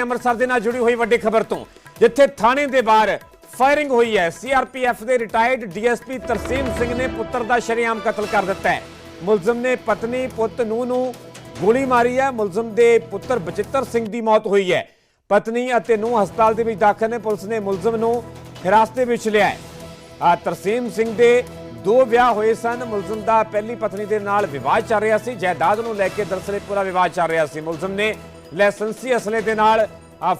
ਅੰਮ੍ਰਿਤਸਰ ਦੇ ਨਾਲ ਜੁੜੀ ਹੋਈ ਵੱਡੀ ਖਬਰ ਤੋਂ, ਜਿੱਥੇ ਥਾਣੇ ਦੇ ਬਾਹਰ ਫਾਇਰਿੰਗ ਹੋਈ ਹੈ। ਸੀਆਰਪੀਐਫ ਦੇ ਰਿਟਾਇਰਡ ਡੀਐਸਪੀ ਤਰਸੀਮ ਸਿੰਘ ਨੇ ਪੁੱਤਰ ਦਾ ਸ਼ਰੇਆਮ ਕਤਲ ਕਰ ਦਿੱਤਾ ਹੈ। ਮੁਲਜ਼ਮ ਨੇ ਪਤਨੀ, ਪੁੱਤ ਨੂੰ ਨੂੰ ਗੋਲੀ ਮਾਰੀ ਹੈ। ਮੁਲਜ਼ਮ ਦੇ ਪੁੱਤਰ ਬਚਿੱਤਰ ਸਿੰਘ ਦੀ ਮੌਤ ਹੋਈ ਹੈ। ਪਤਨੀ ਅਤੇ ਨੂੰ ਹਸਪਤਾਲ ਦੇ ਵਿੱਚ ਦਾਖਲ ਨੇ। ਪੁਲਿਸ ਨੇ ਮੁਲਜ਼ਮ ਨੂੰ ਹਿਰਾਸਤ ਵਿੱਚ ਲਿਆ ਹੈ। ਆ ਤਰਸੀਮ ਸਿੰਘ ਦੇ ਦੋ ਵਿਆਹ ਹੋਏ ਸਨ। ਮੁਲਜ਼ਮ ਦਾ ਪਹਿਲੀ ਪਤਨੀ ਦੇ ਨਾਲ ਵਿਵਾਦ ਚੱਲ ਰਿਹਾ ਸੀ। ਜਾਇਦਾਦ ਨੂੰ ਲੈ ਕੇ ਦਰਅਸਲ ਪੂਰਾ ਵਿਵਾਦ ਚੱਲ ਰਿਹਾ ਸੀ। ਮੁਲਜ਼ਮ ਨੇ ਲਾਇਸੈਂਸੀ ਅਸਲੇ ਦੇ ਨਾਲ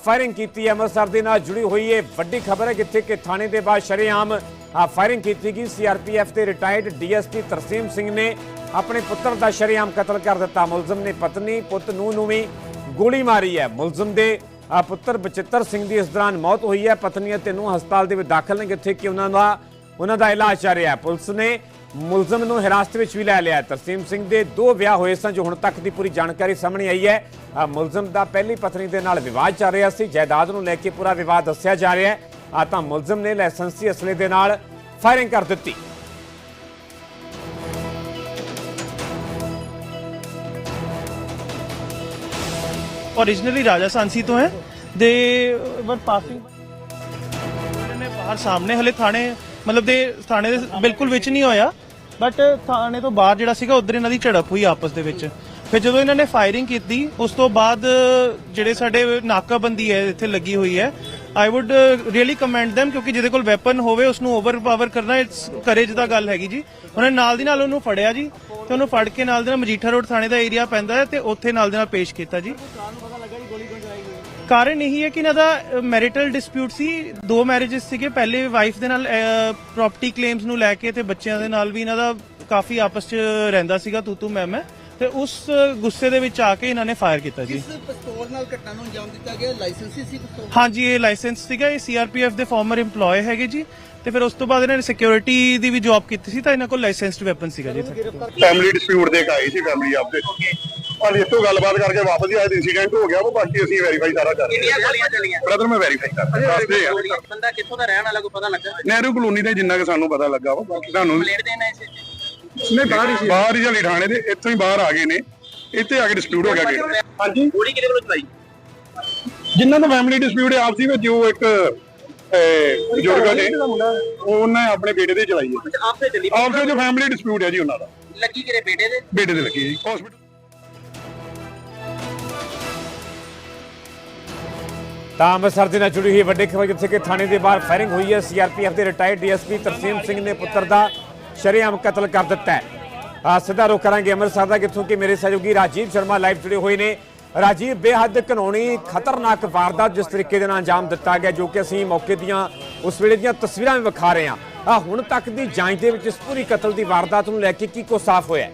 ਫਾਇਰਿੰਗ ਕੀਤੀ ਹੈ। ਅੰਮ੍ਰਿਤਸਰ ਦੇ ਨਾਲ ਜੁੜੀ ਹੋਈ ਇਹ ਵੱਡੀ ਖਬਰ ਹੈ ਜਿੱਥੇ ਕਿ ਥਾਣੇ ਦੇ ਬਾਹਰ ਸ਼ਰੇਆਮ ਆ ਫਾਇਰਿੰਗ ਕੀਤੀ ਗਈ। ਸੀਆਰਪੀਐਫ ਦੇ ਰਿਟਾਇਰਡ ਡੀਐਸਪੀ ਤਰਸੀਮ ਸਿੰਘ ਨੇ ਆਪਣੇ ਪੁੱਤਰ ਦਾ ਸ਼ਰੇਆਮ ਕਤਲ ਕਰ ਦਿੱਤਾ। ਮੁਲਜ਼ਮ ਨੇ ਪਤਨੀ, ਪੁੱਤ ਨੂੰ ਨੂੰ ਵੀ ਗੋਲੀ ਮਾਰੀ ਹੈ। ਮੁਲਜ਼ਮ ਦੇ ਪੁੱਤਰ ਬਚਿੱਤਰ ਸਿੰਘ ਦੀ ਇਸ ਦੌਰਾਨ ਮੌਤ ਹੋਈ ਹੈ। ਪਤਨੀ ਅਤੇ ਨੂੰ ਹਸਪਤਾਲ ਦੇ ਵਿੱਚ ਦਾਖਲ ਨੇ, ਜਿੱਥੇ ਕਿ ਉਹਨਾਂ ਦਾ ਉਹਨਾਂ ਦਾ ਇਲਾਜ ਚੱਲ ਰਿਹਾ ਹੈ। ਪੁਲਿਸ ਨੇ ਮੁਲਜ਼ਮ ਨੂੰ ਹਿਰਾਸਤ ਵਿੱਚ ਵੀ ਲੈ ਲਿਆ ਹੈ। ਤਰਸੀਮ ਸਿੰਘ ਦੇ ਦੋ ਵਿਆਹ ਹੋਏ ਸਨ ਜੋ ਹੁਣ ਤੱਕ ਦੀ ਪੂਰੀ ਜਾਣਕਾਰੀ ਸਾਹਮਣੇ ਆਈ ਹੈ ਆ ਮੁਲਜ਼ਮ ਦਾ ਪਹਿਲੀ ਪਤਨੀ ਦੇ ਨਾਲ ਵਿਵਾਦ ਚੱਲ ਰਿਹਾ ਸੀ ਜਾਇਦਾਦ ਨੂੰ ਲੈ ਕੇ ਪੂਰਾ ਵਿਵਾਦ ਦੱਸਿਆ ਜਾ ਰਿਹਾ ਹੈ ਆ ਤਾਂ ਮੁਲਜ਼ਮ ਨੇ ਲਾਇਸੈਂਸੀ ਅਸਲੇ ਦੇ ਨਾਲ ਫਾਇਰਿੰਗ ਕਰ ਦਿੱਤੀ ओरिजिनली राजा सांसी तो है दे वर ਪਾਸਿੰਗ ਨੇ ਬਾਹਰ ਸਾਹਮਣੇ ਹਲੇ ਥਾਣੇ ਮਤਲਬ ਦੇ ਥਾਣੇ ਦੇ ਬਿਲਕੁਲ ਵਿੱਚ ਨਹੀਂ ਹੋਇਆ ਬਟ ਥਾਣੇ ਤੋਂ ਬਾਹਰ ਜਿਹੜਾ ਸੀਗਾ, ਉਧਰ ਇਹਨਾਂ ਦੀ ਝੜਪ ਹੋਈ ਆਪਸ ਦੇ ਵਿੱਚ। ਫਿਰ ਜਦੋਂ ਇਹਨਾਂ ਨੇ ਫਾਇਰਿੰਗ ਕੀਤੀ, ਉਸ ਤੋਂ ਬਾਅਦ ਜਿਹੜੇ ਸਾਡੇ ਨਾਕਾਬੰਦੀ ਹੈ, ਇੱਥੇ ਲੱਗੀ ਹੋਈ ਹੈ। I would really commend them ਕਿਉਂਕਿ ਜਿਹਦੇ ਕੋਲ ਵੈਪਨ ਹੋਵੇ ਉਸ ਨੂੰ ਓਵਰਪਾਵਰ ਕਰਨਾ ਇਟਸ ਕਰੇਜ ਦਾ ਗੱਲ ਹੈਗੀ ਜੀ। ਉਹਨੇ ਨਾਲ ਦੀ ਨਾਲ ਉਹਨੂੰ ਫੜਿਆ ਜੀ, ਤੇ ਉਹਨੂੰ ਫੜ ਕੇ ਨਾਲ ਦੇ ਨਾਲ ਮਜੀਠਾ ਰੋਡ ਥਾਣੇ ਦਾ ਏਰੀਆ ਪੈਂਦਾ ਹੈ ਤੇ ਉੱਥੇ ਨਾਲ ਦੇ ਨਾਲ ਪੇਸ਼ ਕੀਤਾ ਜੀ। ਕਾਰਨ ਇਹੀ ਹੈ ਕਿ ਇਹਨਾਂ ਦਾ ਮੈਰਿਟਲ ਡਿਸਪਿਊਟ ਸੀ। ਦੋ ਮੈਰਿਜਸ ਸੀਗੇ। ਪਹਿਲੇ ਵਾਈਫ ਦੇ ਨਾਲ ਪ੍ਰਾਪਰਟੀ ਕਲੇਮਸ ਨੂੰ ਲੈ ਕੇ ਤੇ ਬੱਚਿਆਂ ਦੇ ਨਾਲ ਵੀ ਇਹਨਾਂ ਦਾ ਕਾਫੀ ਆਪਸ ਚ ਰਹਿੰਦਾ ਸੀਗਾ ਤੂ ਤੂ ਮੈਂ ਮੈਂ। ਤੇ ਉਸ ਗੁੱਸੇ ਦੇ ਵਿੱਚ ਆ ਕੇ ਇਹਨਾਂ ਨੇ ਫਾਇਰ ਕੀਤਾ ਜੀ। ਇਸ ਪਿਸਤੌਲ ਨਾਲ ਘਟਨਾ ਨੂੰ ਅੰਜਾਮ ਦਿੱਤਾ ਗਿਆ? ਲਾਇਸੈਂਸੀ ਸੀ ਪਿਸਤੌਲ? ਹਾਂਜੀ ਇਹ ਲਾਇਸੈਂਸ ਸੀਗਾ। ਇਹ ਸੀਆਰਪੀਐਫ ਦੇ ਫਾਰਮਰ EMPLOYE ਹੈਗੇ ਜੀ। ਤੇ ਫਿਰ ਉਸ ਤੋਂ ਬਾਅਦ ਇਹਨਾਂ ਨੇ ਸਿਕਿਉਰਿਟੀ ਦੀ ਵੀ ਜੌਬ ਕੀਤੀ ਸੀ ਤਾਂ ਇਹਨਾਂ ਕੋਲ ਲਾਇਸੈਂਸਡ ਵੈਪਨ ਸੀਗਾ ਜੀ ਫੈਮਿਲੀ ਡਿਸਪਿਊਟ ਦੇ ਆਈ ਸੀ ਫੈਮਿਲੀ ਆਪਦੇ। ਪਰ ਇਸ ਤੋਂ ਗੱਲਬਾਤ ਕਰਕੇ ਵਾਪਸ ਹੀ ਆਏ ਇਨਸੀਡੈਂਟ ਹੋ ਗਿਆ ਉਹ ਬਾਕੀ ਅਸੀਂ ਵੈਰੀਫਾਈ ਸਾਰਾ ਕਰ ਰਹੇ ਕਿੰਨੀਆਂ ਗੋਲੀਆਂ ਚੱਲੀਆਂ? ਹਾਂ ਬ੍ਰਦਰ ਮੈਂ ਵੈਰੀਫਾਈ ਕਰ ਰਿਹਾ ਦੱਸਦੇ ਆ ਗੋਲੀਆਂ। ਬੰਦਾ ਕਿੱਥੋਂ ਦਾ ਰਹਿਣ ਵਾਲਾ ਕੋਈ ਪਤਾ ਲੱਗਾ? ਨਹਿਰੂ ਕਲੋਨੀ ਦੇ ਜਿੰਨਾ ਕਿ ਸਾਨੂੰ ਪਤਾ ਲੱਗਾ ਵਾ ਬਾਕੀ ਸਾਨੂੰ ਪਲੇਟ ਦੇਣਾ ਇਸੇ ਨਹੀਂ ਬਾਹਰ ਹੀ ਬਾਹਰ ਹੀ ਜਲੀ ਥਾਣੇ ਦੇ ਇੱਥੋਂ ਹੀ ਬਾਹਰ ਆ ਗਏ ਨੇ। ਇੱਥੇ ਆ ਕੇ ਡਿਸਪਿਊਟ ਹੋ ਗਿਆ ਗੇਟ ਹਾਂਜੀ? ਗੋਲੀ ਕਿਹਦੇ ਵੱਲੋਂ ਚਲਾਈ? ਜਿਨ੍ਹਾਂ ਦਾ ਫੈਮਿਲੀ ਡਿਸਪਿਊਟ ਹੈ ਆਪਸੀ ਵਿੱਚ ਉਹ ਇੱਕ ਬਜ਼ੁਰਗ ਨੇ ਉਹਨਾਂ ਨੇ ਆਪਣੇ ਬੇਟੇ ਦੇ ਚਲਾਈ ਹੈ। ਆਪਸੇ ਚੱਲੀ। ਆਪਸੇ ਜੋ ਫੈਮਿਲੀ ਡਿਸਪਿਊਟ ਹੈ ਜੀ ਉਹਨਾਂ ਦਾ। ਲੱਗੀ ਕਿਰੇ ਬੇਟੇ ਦੇ? ਬੇਟੇ ਦੇ ਲੱਗੀ ਜੀ ਹਸਪੀਟਲ ਤਾਂ ਅੰਮ੍ਰਿਤਸਰ ਦੇ ਨਾਲ ਜੁੜੀ ਹੋਈ ਵੱਡੀ ਖਬਰ ਜਿੱਥੇ ਕਿ ਥਾਣੇ ਦੇ ਬਾਹਰ ਫਾਇਰਿੰਗ ਹੋਈ ਹੈ। ਸੀਆਰਪੀਐਫ ਦੇ ਰਿਟਾਇਰਡ ਡੀਐਸਪੀ ਤਰਸੀਮ ਸਿੰਘ ਨੇ ਪੁੱਤਰ ਦਾ ਸ਼ਰੇਆਮ ਕਤਲ ਕਰ ਦਿੱਤਾ ਹੈ। ਆ ਸਿੱਧਾ ਰੁਖ ਕਰਾਂਗੇ ਅੰਮ੍ਰਿਤਸਰ ਦਾ, ਜਿੱਥੋਂ ਕਿ ਮੇਰੇ ਸਹਿਯੋਗੀ ਰਾਜੀਵ ਸ਼ਰਮਾ ਲਾਈਵ ਜੁੜੇ ਹੋਏ ਨੇ। ਰਾਜੀਵ, ਬੇਹੱਦ ਕਾਨੂੰਨੀ, ਖਤਰਨਾਕ ਵਾਰਦਾਤ ਜਿਸ ਤਰੀਕੇ ਦੇ ਨਾਲ ਅੰਜਾਮ ਦਿੱਤਾ ਗਿਆ, ਜੋ ਕਿ ਅਸੀਂ ਮੌਕੇ ਦੀਆਂ, ਉਸ ਵੇਲੇ ਦੀਆਂ ਤਸਵੀਰਾਂ ਵੀ ਵਿਖਾ ਰਹੇ ਹਾਂ। ਆ ਹੁਣ ਤੱਕ ਦੀ ਜਾਂਚ ਦੇ ਵਿੱਚ ਇਸ ਪੂਰੀ ਕਤਲ ਦੀ ਵਾਰਦਾਤ ਨੂੰ ਲੈ ਕੇ ਕੀ ਕੋ ਸਾਫ਼ ਹੋਇਆ ਹੈ?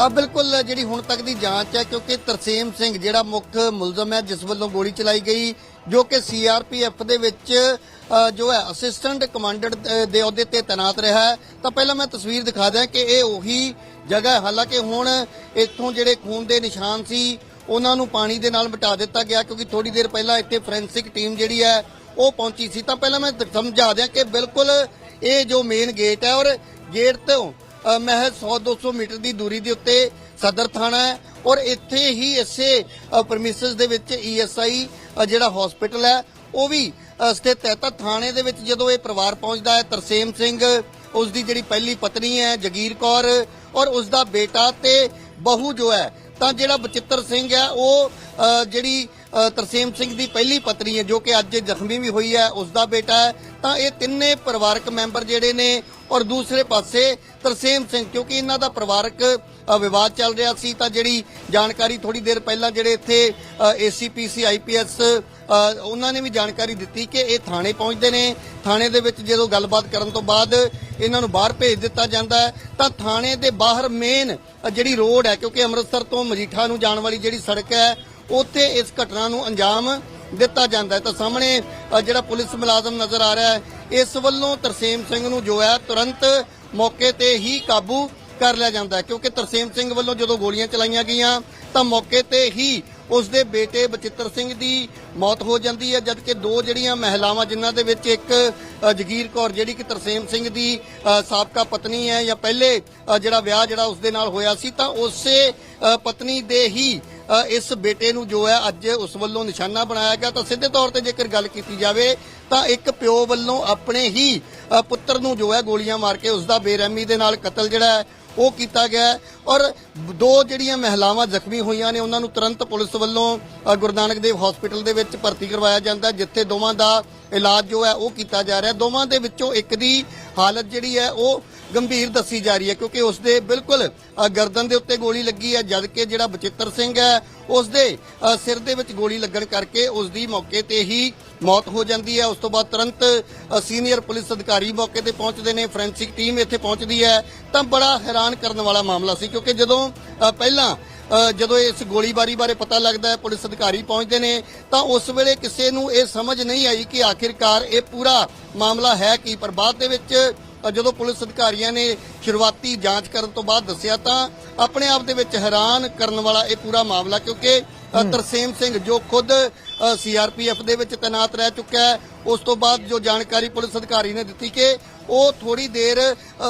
ਆ ਬਿਲਕੁਲ, ਜਿਹੜੀ ਹੁਣ ਤੱਕ ਦੀ ਜਾਂਚ ਹੈ, ਕਿਉਂਕਿ ਤਰਸੇਮ ਸਿੰਘ ਜਿਹੜਾ ਮੁੱਖ ਮੁਲਜ਼ਮ ਹੈ, ਜਿਸ ਵੱਲੋਂ ਗੋਲੀ ਚਲਾਈ ਗਈ, ਜੋ ਕਿ ਸੀਆਰਪੀਐਫ ਦੇ ਵਿੱਚ ਜੋ ਹੈ ਅਸਿਸਟੈਂਟ ਕਮਾਂਡਰ ਦੇ ਅਹੁਦੇ ਤੇ ਤਾਇਨਾਤ ਰਿਹਾ ਤਾਂ ਪਹਿਲਾਂ ਮੈਂ ਤਸਵੀਰ ਦਿਖਾ ਦਿਆਂ ਕਿ ਇਹ ਉਹੀ ਜਗ੍ਹਾ ਹੈ। ਹਾਲਾਂਕਿ ਹੁਣ ਇੱਥੋਂ ਜਿਹੜੇ ਖੂਨ ਦੇ ਨਿਸ਼ਾਨ ਸੀ, ਉਹਨਾਂ ਨੂੰ ਪਾਣੀ ਦੇ ਨਾਲ ਮਿਟਾ ਦਿੱਤਾ ਗਿਆ, ਕਿਉਂਕਿ ਥੋੜੀ ਦੇਰ ਪਹਿਲਾਂ ਇੱਥੇ ਫੋਰੈਂਸਿਕ ਟੀਮ ਜਿਹੜੀ ਹੈ, ਉਹ ਪਹੁੰਚੀ ਸੀ। ਤਾਂ ਪਹਿਲਾਂ ਮੈਂ ਦ- ਸਮਝਾ ਦਿਆਂ ਕਿ ਬਿਲਕੁਲ ਇਹ ਜੋ ਮੇਨ ਗੇਟ ਹੈ ਔਰ ਗੇਟ ਤੋਂ ਮਹਿਜ਼ 100-200 ਮੀਟਰ ਦੀ ਦੂਰੀ ਦੇ ਉੱਤੇ ਸਦਰ ਥਾਣਾ ਹੈ ਔਰ ਇੱਥੇ ਹੀ ਇਸੇ ਪਰਮਿਸਸ ਦੇ ਵਿੱਚ ਈਐਸਆਈ ਜਿਹੜਾ ਹਸਪੀਟਲ ਹੈ, ਉਹ ਵੀ ਸਥਿਤ ਹੈ। ਤਾਂ ਥਾਣੇ ਦੇ ਵਿੱਚ ਜਦੋਂ ਇਹ ਪਰਿਵਾਰ ਪਹੁੰਚਦਾ ਹੈ, ਤਰਸੇਮ ਸਿੰਘ ਉਸ ਦੀ ਜਿਹੜੀ ਪਹਿਲੀ ਪਤਨੀ ਹੈ, ਜਗੀਰ ਕੌਰ, ਔਰ ਉਸ ਦਾ ਬੇਟਾ ਤੇ ਬਹੂ ਜੋ ਹੈ, ਤਾਂ ਜਿਹੜਾ ਬਚਿੱਤਰ ਸਿੰਘ ਹੈ, ਉਹ ਜਿਹੜੀ ਤਰਸੇਮ ਸਿੰਘ ਦੀ ਪਹਿਲੀ ਪਤਨੀ ਹੈ, ਜੋ ਕਿ ਅੱਜ ਜ਼ਖਮੀ ਵੀ ਹੋਈ ਹੈ ਉਸ ਦਾ ਬੇਟਾ ਹੈ। ਤਾਂ ਇਹ ਤਿੰਨੇ ਪਰਿਵਾਰਕ ਮੈਂਬਰ ਜਿਹੜੇ ਨੇ ਔਰ ਦੂਸਰੇ ਪਾਸੇ ਤਰਸੇਮ ਸਿੰਘ, ਕਿਉਂਕਿ ਇਹਨਾਂ ਦਾ ਪਰਿਵਾਰਕ ਵਿਵਾਦ ਚੱਲ ਰਿਹਾ ਸੀ, ਤਾਂ ਜਿਹੜੀ ਜਾਣਕਾਰੀ ਥੋੜੀ ਦੇਰ ਪਹਿਲਾਂ ਜਿਹੜੇ ਇੱਥੇ ਏਸੀਪੀਸੀ ਆਈਪੀਐਸ ਉਹਨਾਂ ਨੇ ਵੀ ਜਾਣਕਾਰੀ ਦਿੱਤੀ ਕਿ ਇਹ ਥਾਣੇ ਪਹੁੰਚਦੇ ਨੇ। ਥਾਣੇ ਦੇ ਵਿੱਚ ਜਦੋਂ ਗੱਲਬਾਤ ਕਰਨ ਤੋਂ ਬਾਅਦ ਇਹਨਾਂ ਨੂੰ ਬਾਹਰ ਭੇਜ ਦਿੱਤਾ ਜਾਂਦਾ ਤਾਂ ਥਾਣੇ ਦੇ ਬਾਹਰ ਮੇਨ ਜਿਹੜੀ ਰੋਡ ਹੈ, ਕਿਉਂਕਿ ਅੰਮ੍ਰਿਤਸਰ ਤੋਂ ਮਜੀਠਾ ਨੂੰ ਜਾਣ ਵਾਲੀ ਜਿਹੜੀ ਸੜਕ ਹੈ, ਉੱਥੇ ਇਸ ਘਟਨਾ ਨੂੰ ਅੰਜਾਮ ਦਿੱਤਾ ਜਾਂਦਾ ਹੈ। ਤਾਂ ਸਾਹਮਣੇ ਜਿਹੜਾ ਪੁਲਿਸ ਮੁਲਾਜ਼ਮ ਨਜ਼ਰ ਆ ਰਿਹਾ ਹੈ ਇਸ ਵੱਲੋਂ ਤਰਸੇਮ ਸਿੰਘ ਨੂੰ ਜੋ ਹੈ ਤੁਰੰਤ ਮੌਕੇ ਤੇ ਹੀ ਕਾਬੂ ਕਰ ਲਿਆ ਜਾਂਦਾ ਕਿਉਂਕਿ ਤਰਸੇਮ ਸਿੰਘ ਵੱਲੋਂ ਜਦੋਂ ਗੋਲੀਆਂ ਚਲਾਈਆਂ ਗਈਆਂ, ਤਾਂ ਮੌਕੇ ਤੇ ਹੀ ਉਸ ਦੇ ਬੇਟੇ ਬਚਿੱਤਰ ਸਿੰਘ ਦੀ ਮੌਤ ਹੋ ਜਾਂਦੀ ਹੈ, ਜਦਕਿ ਦੋ ਜਿਹੜੀਆਂ ਮਹਿਲਾਵਾਂ ਜਿਨ੍ਹਾਂ ਦੇ ਵਿੱਚ ਇੱਕ ਜਗੀਰ ਕੌਰ, ਜਿਹੜੀ ਕਿ ਤਰਸੇਮ ਸਿੰਘ ਦੀ ਸਾਬਕਾ ਪਤਨੀ ਹੈ ਜਾਂ ਪਹਿਲੇ ਜਿਹੜਾ ਵਿਆਹ ਜਿਹੜਾ ਉਸ ਦੇ ਨਾਲ ਹੋਇਆ ਸੀ, ਤਾਂ ਉਸੇ ਪਤਨੀ ਦੇ ਹੀ ਇਸ ਬੇਟੇ ਨੂੰ ਜੋ ਹੈ ਅੱਜ ਉਸ ਵੱਲੋਂ ਨਿਸ਼ਾਨਾ ਬਣਾਇਆ ਗਿਆ ਤਾਂ ਸਿੱਧੇ ਤੌਰ ਤੇ ਜੇਕਰ ਗੱਲ ਕੀਤੀ ਜਾਵੇ ਤਾਂ ਇੱਕ ਪਿਓ ਵੱਲੋਂ ਆਪਣੇ ਹੀ ਪੁੱਤਰ ਨੂੰ ਜੋ ਹੈ ਗੋਲੀਆਂ ਮਾਰ ਕੇ ਉਸ ਦਾ ਬੇਰਹਿਮੀ ਦੇ ਨਾਲ ਕਤਲ ਜਿਹੜਾ ਹੈ, ਉਹ ਕੀਤਾ ਗਿਆ ਔਰ ਦੋ ਜਿਹੜੀਆਂ ਮਹਿਲਾਵਾਂ ਜ਼ਖਮੀ ਹੋਈਆਂ ਨੇ, ਉਹਨਾਂ ਨੂੰ ਤੁਰੰਤ ਪੁਲਿਸ ਵੱਲੋਂ ਗੁਰੂ ਨਾਨਕ ਦੇਵ ਹਸਪੀਟਲ ਦੇ ਵਿੱਚ ਭਰਤੀ ਕਰਵਾਇਆ ਜਾਂਦਾ ਜਿੱਥੇ ਦੋਵਾਂ ਦਾ ਇਲਾਜ ਜੋ ਹੈ ਉਹ ਕੀਤਾ ਜਾ ਰਿਹਾ ਦੋਵਾਂ ਦੇ ਵਿੱਚੋਂ ਇੱਕ ਦੀ ਹਾਲਤ ਜਿਹੜੀ ਹੈ, ਉਹ ਗੰਭੀਰ ਦੱਸੀ ਜਾ ਰਹੀ ਹੈ, ਕਿਉਂਕਿ ਉਸ ਦੇ ਬਿਲਕੁਲ ਗਰਦਨ ਦੇ ਉੱਤੇ ਗੋਲੀ ਲੱਗੀ ਹੈ, ਜਦ ਕਿ ਜਿਹੜਾ ਬਚਿੱਤਰ ਸਿੰਘ ਹੈ ਉਸ ਦੇ ਸਿਰ ਦੇ ਵਿੱਚ ਗੋਲੀ ਲੱਗਣ ਕਰਕੇ ਉਸ ਦੀ ਮੌਕੇ ਤੇ ਹੀ ਮੌਤ ਹੋ ਜਾਂਦੀ ਹੈ। ਉਸ ਤੋਂ ਬਾਅਦ ਤੁਰੰਤ ਸੀਨੀਅਰ ਪੁਲਿਸ ਅਧਿਕਾਰੀ ਮੌਕੇ ਤੇ ਪਹੁੰਚਦੇ ਨੇ, ਫੋਰੈਂਸਿਕ ਟੀਮ ਇੱਥੇ ਪਹੁੰਚਦੀ ਹੈ। ਤਾਂ ਬੜਾ ਹੈਰਾਨ ਕਰਨ ਵਾਲਾ ਮਾਮਲਾ ਸੀ, ਕਿਉਂਕਿ ਜਦੋਂ ਪਹਿਲਾਂ ਜਦੋਂ ਇਸ ਗੋਲੀਬਾਰੀ ਬਾਰੇ ਪਤਾ ਲੱਗਦਾ ਹੈ, ਪੁਲਿਸ ਅਧਿਕਾਰੀ ਪਹੁੰਚਦੇ ਨੇ, ਤਾਂ ਉਸ ਵੇਲੇ ਕਿਸੇ ਨੂੰ ਇਹ ਸਮਝ ਨਹੀਂ ਆਈ ਕਿ ਆਖਿਰਕਾਰ ਇਹ ਪੂਰਾ ਮਾਮਲਾ ਹੈ ਕੀ, ਪਰ ਬਾਅਦ ਦੇ ਵਿੱਚ ਜਦੋਂ ਪੁਲਿਸ ਅਧਿਕਾਰੀਆਂ ਨੇ ਸ਼ੁਰੂਆਤੀ ਜਾਂਚ ਕਰਨ ਤੋਂ ਬਾਅਦ ਦੱਸਿਆ ਤਾਂ ਆਪਣੇ ਆਪ ਦੇ ਵਿੱਚ ਹੈਰਾਨ ਕਰਨ ਵਾਲਾ ਇਹ ਪੂਰਾ ਮਾਮਲਾ ਕਿਉਂਕਿ ਤਰਸੇਮ ਸਿੰਘ ਜੋ ਖੁਦ ਸੀਆਰਪੀਐਫ ਦੇ ਵਿੱਚ ਤੈਨਾਤ ਰਹਿ ਚੁੱਕਾ ਹੈ ਉਸ ਤੋਂ ਬਾਅਦ ਜੋ ਜਾਣਕਾਰੀ ਪੁਲਿਸ ਅਧਿਕਾਰੀ ਨੇ ਦਿੱਤੀ ਕਿ ਉਹ ਥੋੜੀ ਦੇਰ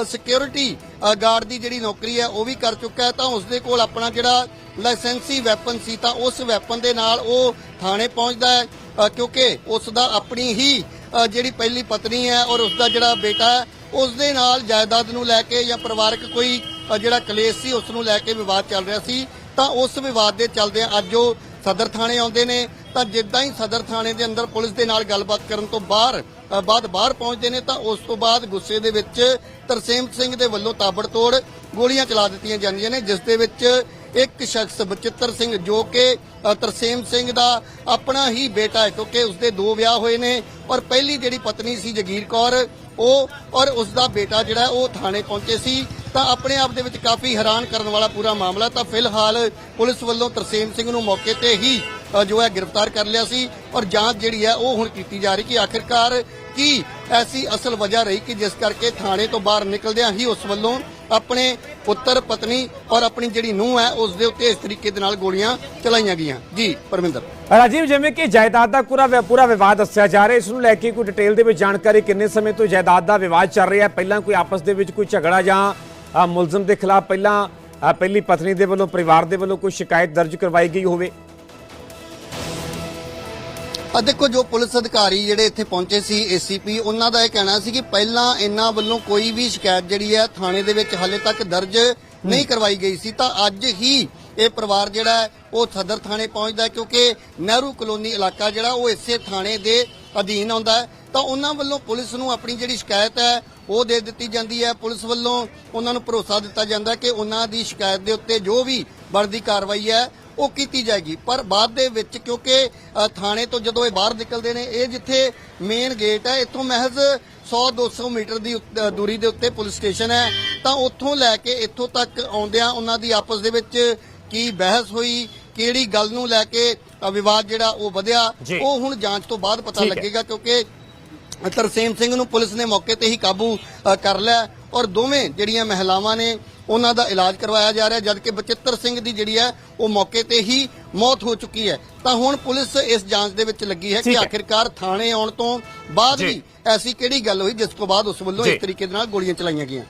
ਸਿਕਿਉਰਿਟੀ ਗਾਰਡ ਦੀ ਜਿਹੜੀ ਨੌਕਰੀ ਹੈ ਉਹ ਵੀ ਕਰ ਚੁੱਕਾ ਹੈ ਤਾਂ ਉਸ ਦੇ ਕੋਲ ਆਪਣਾ ਜਿਹੜਾ ਲਾਇਸੈਂਸੀ ਵੈਪਨ ਸੀ ਤਾਂ ਉਸ ਵੈਪਨ ਦੇ ਨਾਲ ਉਹ ਥਾਣੇ ਪਹੁੰਚਦਾ ਹੈ ਕਿਉਂਕਿ ਉਸ ਦਾ ਆਪਣੀ ਹੀ ਜਿਹੜੀ ਪਹਿਲੀ ਪਤਨੀ ਹੈ ਔਰ ਉਸ ਦਾ ਜਿਹੜਾ ਬੇਟਾ ਹੈ ਉਸ ਦੇ ਨਾਲ ਜਾਇਦਾਦ ਨੂੰ ਲੈ ਕੇ ਜਾਂ ਪਰਿਵਾਰਕ ਕੋਈ ਜਿਹੜਾ ਕਲੇਸ਼ ਸੀ, ਉਸ ਨੂੰ ਲੈ ਕੇ ਵਿਵਾਦ ਚੱਲ ਰਿਹਾ ਸੀ, ਤਾਂ ਉਸ ਵਿਵਾਦ ਦੇ ਚੱਲਦਿਆਂ ਅੱਜ ਉਹ ਸਦਰ ਥਾਣੇ ਆਉਂਦੇ ਨੇ। ਤਾਂ ਜਿੱਦਾਂ ਹੀ ਸਦਰ ਥਾਣੇ ਦੇ ਅੰਦਰ ਪੁਲਿਸ ਦੇ ਨਾਲ ਗੱਲਬਾਤ ਕਰਨ ਤੋਂ ਬਾਹਰ ਬਾਅਦ ਬਾਹਰ ਪਹੁੰਚਦੇ ਨੇ, ਤਾਂ ਉਸ ਤੋਂ ਬਾਅਦ ਗੁੱਸੇ ਦੇ ਵਿੱਚ ਤਰਸੇਮ ਸਿੰਘ ਦੇ ਵੱਲੋਂ ਤਾਬੜਤੋੜ ਗੋਲੀਆਂ ਚਲਾ ਦਿੱਤੀਆਂ ਜਾਂਦੀਆਂ ਨੇ, ਜਿਸ ਦੇ ਵਿੱਚ ਇੱਕ ਸ਼ਖਸ ਬਚਿੱਤਰ ਸਿੰਘ ਜੋ ਕਿ ਤਰਸੇਮ ਸਿੰਘ ਦਾ ਆਪਣਾ ਹੀ ਬੇਟਾ ਹੈ, ਕਿਉਂਕਿ ਉਸਦੇ ਦੋ ਵਿਆਹ ਹੋਏ ਨੇ। ਔਰ ਪਹਿਲੀ ਜਿਹੜੀ ਪਤਨੀ ਸੀ ਜਗੀਰ ਕੌਰ ਉਹ ਔਰ ਉਸ ਦਾ ਬੇਟਾ ਜਿਹੜਾ ਉਹ ਥਾਣੇ ਪਹੁੰਚੇ ਸੀ। ਤਾਂ ਆਪਣੇ ਆਪ ਦੇ ਵਿੱਚ ਕਾਫੀ ਹੈਰਾਨ ਕਰਨ ਵਾਲਾ ਪੂਰਾ ਮਾਮਲਾ ਤਾਂ ਫਿਲਹਾਲ ਪੁਲਿਸ ਵੱਲੋਂ ਤਰਸੇਮ ਸਿੰਘ ਨੂੰ ਮੌਕੇ ਤੇ ਹੀ ਜੋ ਹੈ, ਗ੍ਰਿਫਤਾਰ ਕਰ ਲਿਆ ਸੀ ਔਰ ਜਾਂਚ ਜਿਹੜੀ ਹੈ, ਉਹ ਹੁਣ ਕੀਤੀ ਜਾ ਰਹੀ ਕਿ ਆਖਿਰਕਾਰ ਕੀ ਐਸੀ ਅਸਲ ਵਜ੍ਹਾ ਰਹੀ ਕਿ ਜਿਸ ਕਰਕੇ ਥਾਣੇ ਤੋਂ ਬਾਹਰ ਨਿਕਲਦਿਆਂ ਹੀ ਉਸ ਵੱਲੋਂ ਆਪਣੇ ਪੁੱਤਰ, ਪਤਨੀ ਔਰ ਆਪਣੀ ਜਿਹੜੀ ਨੂੰਹ ਹੈ, ਉਸ ਦੇ ਉੱਤੇ ਇਸ ਤਰੀਕੇ ਦੇ ਨਾਲ ਗੋਲੀਆਂ ਚਲਾਈਆਂ ਗਈਆਂ। ਜੀ, ਪਰਮਿੰਦਰ। ਰਾਜੀਵ, ਜਿਵੇਂ ਕਿ ਜਾਇਦਾਦ ਦਾ ਪੂਰਾ ਪੂਰਾ ਵਿਵਾਦ ਦੱਸਿਆ ਜਾ ਰਿਹਾ, ਇਸ ਨੂੰ ਲੈ ਕੇ ਕੋਈ ਡਿਟੇਲ ਦੇ ਵਿੱਚ ਜਾਣਕਾਰੀ ਕਿੰਨੇ ਸਮੇਂ ਤੋਂ ਜਾਇਦਾਦ ਦਾ ਵਿਵਾਦ ਚੱਲ ਰਿਹਾ ਪਹਿਲਾਂ ਕੋਈ ਆਪਸ ਦੇ ਵਿੱਚ ਕੋਈ ਝਗੜਾ ਜਾਂ ਮੁਲਜ਼ਮ ਦੇ ਖਿਲਾਫ ਪਹਿਲਾਂ ਪਹਿਲੀ ਪਤਨੀ ਦੇ ਵੱਲੋਂ, ਪਰਿਵਾਰ ਦੇ ਵੱਲੋਂ ਕੋਈ ਸ਼ਿਕਾਇਤ ਦਰਜ ਕਰਵਾਈ ਗਈ ਹੋਵੇ? ਆ ਦੇਖੋ, ਜੋ ਪੁਲਿਸ ਅਧਿਕਾਰੀ ਜਿਹੜੇ ਇੱਥੇ ਪਹੁੰਚੇ ਸੀ ਏਸੀਪੀ ਉਹਨਾਂ ਦਾ ਇਹ ਕਹਿਣਾ ਸੀ ਕਿ ਪਹਿਲਾਂ ਇਹਨਾਂ ਵੱਲੋਂ ਕੋਈ ਵੀ ਸ਼ਿਕਾਇਤ ਜਿਹੜੀ ਹੈ ਥਾਣੇ ਦੇ ਵਿੱਚ ਹਾਲੇ ਤੱਕ ਦਰਜ ਨਹੀਂ ਕਰਵਾਈ ਗਈ ਸੀ। ਤਾਂ ਅੱਜ ਹੀ ਇਹ ਪਰਿਵਾਰ ਜਿਹੜਾ ਉਹ ਸਦਰ ਥਾਣੇ ਪਹੁੰਚਦਾ ਕਿਉਂਕਿ ਨਹਿਰੂ ਕਲੋਨੀ ਇਲਾਕਾ ਜਿਹੜਾ, ਉਹ ਇਸੇ ਥਾਣੇ ਦੇ ਅਧੀਨ ਆਉਂਦਾ ਹੈ। ਤਾਂ ਉਹਨਾਂ ਵੱਲੋਂ ਪੁਲਿਸ ਨੂੰ ਆਪਣੀ ਜਿਹੜੀ ਸ਼ਿਕਾਇਤ ਹੈ, ਉਹ ਦੇ ਦਿੱਤੀ ਜਾਂਦੀ ਹੈ। ਪੁਲਿਸ ਵੱਲੋਂ ਉਹਨਾਂ ਨੂੰ ਭਰੋਸਾ ਦਿੱਤਾ ਜਾਂਦਾ ਕਿ ਉਹਨਾਂ ਦੀ ਸ਼ਿਕਾਇਤ ਦੇ ਉੱਤੇ ਜੋ ਵੀ ਬਣਦੀ ਕਾਰਵਾਈ ਹੈ ਉਹ ਕੀਤੀ ਜਾਏਗੀ ਪਰ ਬਾਅਦ ਦੇ ਵਿੱਚ ਕਿਉਂਕਿ ਥਾਣੇ ਤੋਂ ਜਦੋਂ ਇਹ ਬਾਹਰ ਨਿਕਲਦੇ ਨੇ ਇਹ ਜਿੱਥੇ ਮੇਨ ਗੇਟ ਹੈ ਇੱਥੋਂ ਮਹਿਜ਼ 100-200 ਮੀਟਰ ਦੀ ਦੂਰੀ ਦੇ ਉੱਤੇ ਪੁਲਿਸ ਸਟੇਸ਼ਨ ਹੈ ਤਾਂ ਉੱਥੋਂ ਲੈ ਕੇ ਇੱਥੋਂ ਤੱਕ ਆਉਂਦਿਆਂ ਉਹਨਾਂ ਦੀ ਆਪਸ ਦੇ ਵਿੱਚ ਕੀ ਬਹਿਸ ਹੋਈ ਕਿਹੜੀ ਗੱਲ ਨੂੰ ਲੈ ਕੇ ਵਿਵਾਦ ਜਿਹੜਾ ਉਹ ਵਧਿਆ। ਉਹ ਹੁਣ ਜਾਂਚ ਤੋਂ ਬਾਅਦ ਪਤਾ। ਲੱਗੇਗਾ ਕਿਉਂਕਿ ਤਰਸੇਮ ਸਿੰਘ ਨੂੰ ਪੁਲਿਸ ਨੇ ਮੌਕੇ ਤੇ ਹੀ ਕਾਬੂ ਕਰ ਲਿਆ ਔਰ ਦੋਵੇਂ ਜਿਹੜੀਆਂ ਮਹਿਲਾਵਾਂ ਨੇ ਉਹਨਾਂ ਦਾ ਇਲਾਜ ਕਰਵਾਇਆ ਜਾ ਰਿਹਾ ਜਦਕਿ ਬਚਿੱਤਰ ਸਿੰਘ ਦੀ ਜਿਹੜੀ ਹੈ ਉਹ ਮੌਕੇ ਤੇ ਹੀ ਮੌਤ ਹੋ ਚੁੱਕੀ ਹੈ ਤਾਂ ਹੁਣ ਪੁਲਿਸ ਇਸ ਜਾਂਚ ਦੇ ਵਿੱਚ ਲੱਗੀ ਹੈ ਕਿ। ਆਖਿਰਕਾਰ ਥਾਣੇ ਆਉਣ ਤੋਂ ਬਾਅਦ। ਵੀ ਐਸੀ ਕਿਹੜੀ ਗੱਲ ਹੋਈ ਜਿਸ ਤੋਂ ਬਾਅਦ ਉਸ ਵੱਲੋਂ। ਇਸ ਤਰੀਕੇ ਦੇ ਨਾਲ ਗੋਲੀਆਂ ਚਲਾਈਆਂ ਗਈਆਂ